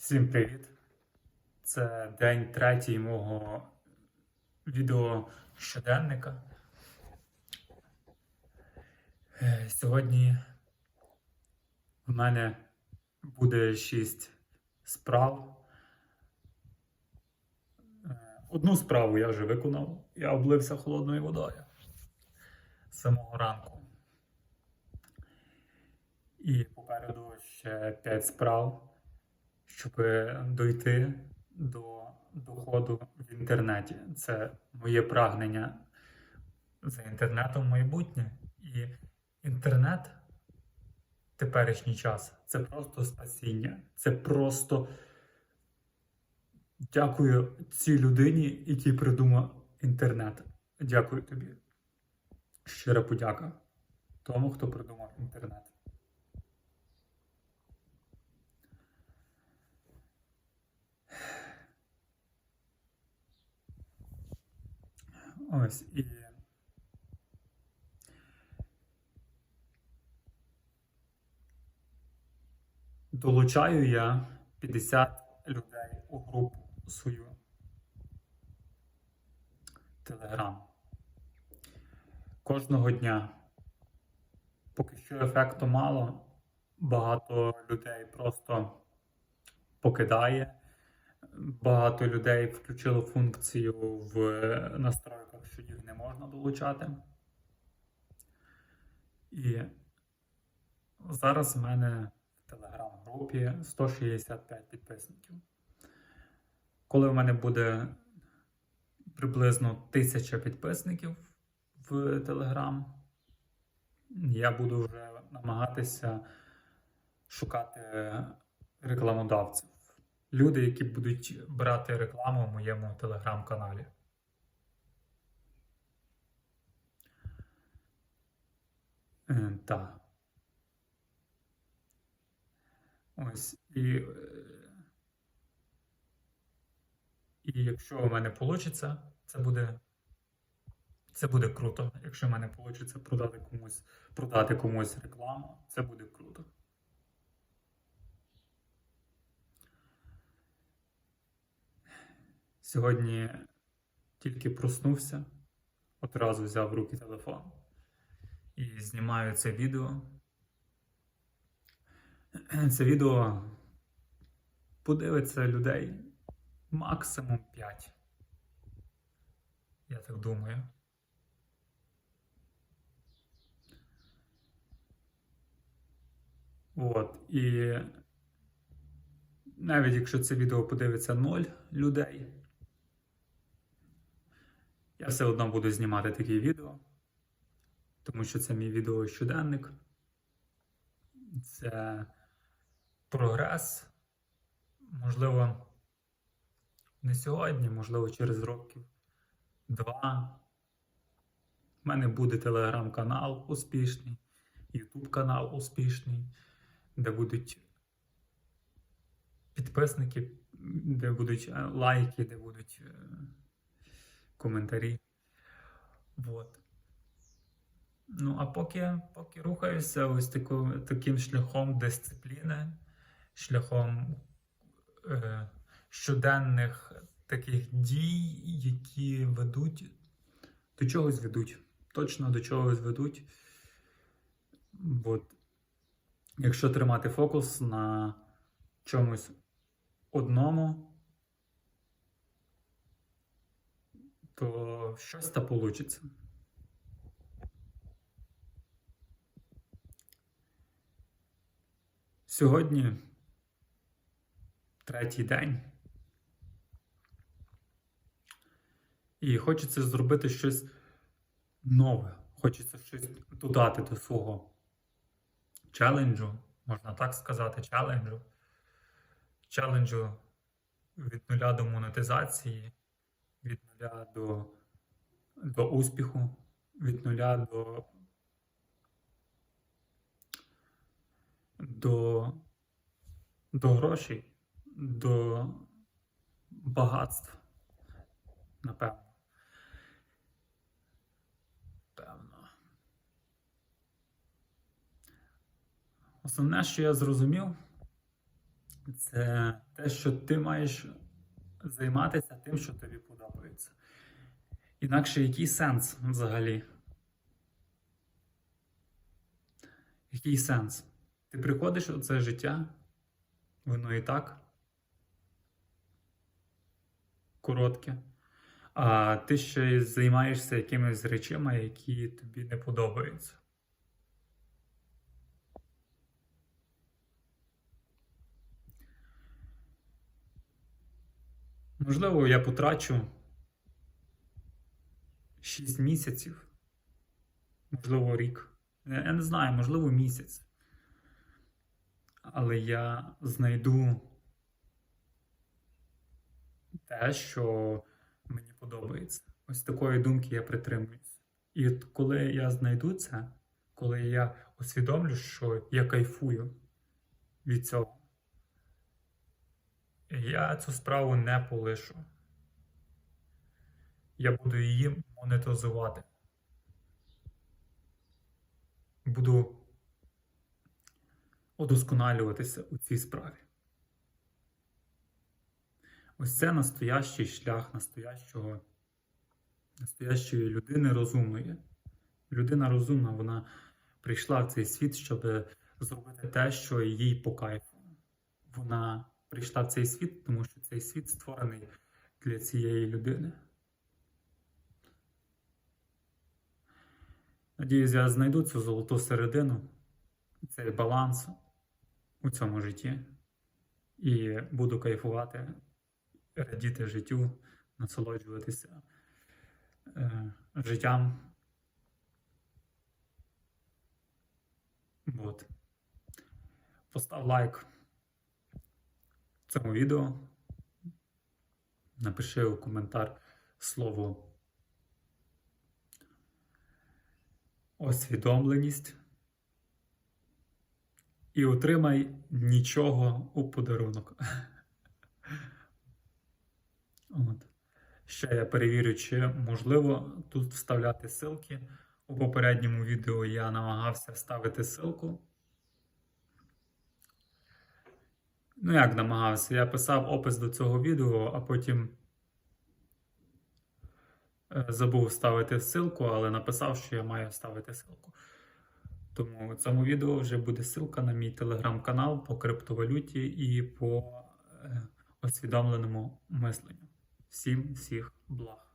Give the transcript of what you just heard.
Всім привіт! Це день третій мого відео щоденника. Е, Сьогодні в мене буде шість справ. Е, Одну справу я вже виконав. Я облився холодною водою з самого ранку. І попереду ще п'ять справ щоб дойти до доходу в інтернеті. Це моє прагнення за інтернетом майбутнє. І інтернет теперішній час це просто спасіння. Це просто дякую цій людині, який придумав інтернет. Дякую тобі. Щира подяка тому, хто придумав інтернет. Ось і. Долучаю я 50 людей у групу свою Телеграм. Кожного дня. Поки що ефекту мало, багато людей просто покидає. Багато людей включило функцію в настройках, що їх не можна долучати. І зараз в мене в телеграм-групі 165 підписників. Коли в мене буде приблизно 1000 підписників в Телеграм, я буду вже намагатися шукати рекламодавців люди, які будуть брати рекламу в моєму телеграм-каналі. Е, Так. Ось і. І якщо в мене вийде, це буде. Це буде круто. Якщо в мене вийде продати комусь, продати комусь рекламу, це буде круто. Сьогодні тільки проснувся, одразу взяв в руки телефон і знімаю це відео. Це відео подивиться людей максимум 5. Я так думаю. От, і навіть якщо це відео подивиться 0 людей, я все одно буду знімати такі відео, тому що це мій відео щоденник. Це прогрес. Можливо, не сьогодні, можливо, через років два. У мене буде телеграм-канал успішний, ютуб канал успішний, де будуть підписники, де будуть е, лайки, де будуть е, коментарі. Вот. Ну, а поки, поки рухаюся ось таку, таким шляхом дисципліни, шляхом е, щоденних таких дій, які ведуть, до чогось ведуть. Точно до чогось ведуть. От. Якщо тримати фокус на чомусь одному, то щось та получиться. Сьогодні третій день. І хочеться зробити щось нове. Хочеться щось додати до свого челенджу, можна так сказати, челенджу. Челенджу від нуля до монетизації, від нуля до, до успіху, від нуля до, до, до грошей, до багатств, напевно. Певно. Основне, що я зрозумів, Це те, що ти маєш займатися тим, що тобі подобається. Інакше який сенс взагалі? Який сенс? Ти приходиш у це життя, воно і так коротке, а ти ще й займаєшся якимись речами, які тобі не подобаються. Можливо, я потрачу 6 місяців, можливо, рік. Я не знаю, можливо, місяць. Але я знайду те, що мені подобається. Ось такої думки я притримуюсь. І коли я знайду це, коли я усвідомлю, що я кайфую від цього, я цю справу не полишу. Я буду її монетизувати. Буду удосконалюватися у цій справі. Ось це настоящий шлях настоящого, настоящої людини розумної. Людина розумна, вона прийшла в цей світ, щоб зробити те, що їй по кайфу. Вона прийшла в цей світ, тому що цей світ створений для цієї людини. Надіюсь, я знайду цю золоту середину, цей баланс у цьому житті і буду кайфувати, радіти життю, насолоджуватися е, життям. От. Постав лайк цьому відео. Напиши у коментар слово освідомленість і отримай нічого у подарунок. От. Ще я перевірю, чи можливо тут вставляти ссылки. У попередньому відео я намагався вставити ссылку. Ну, як намагався? Я писав опис до цього відео, а потім е, забув вставити ссылку, але написав, що я маю вставити ссылку. Тому в цьому відео вже буде ссылка на мій телеграм-канал по криптовалюті і по е, освідомленому мисленню. Всім всіх благ!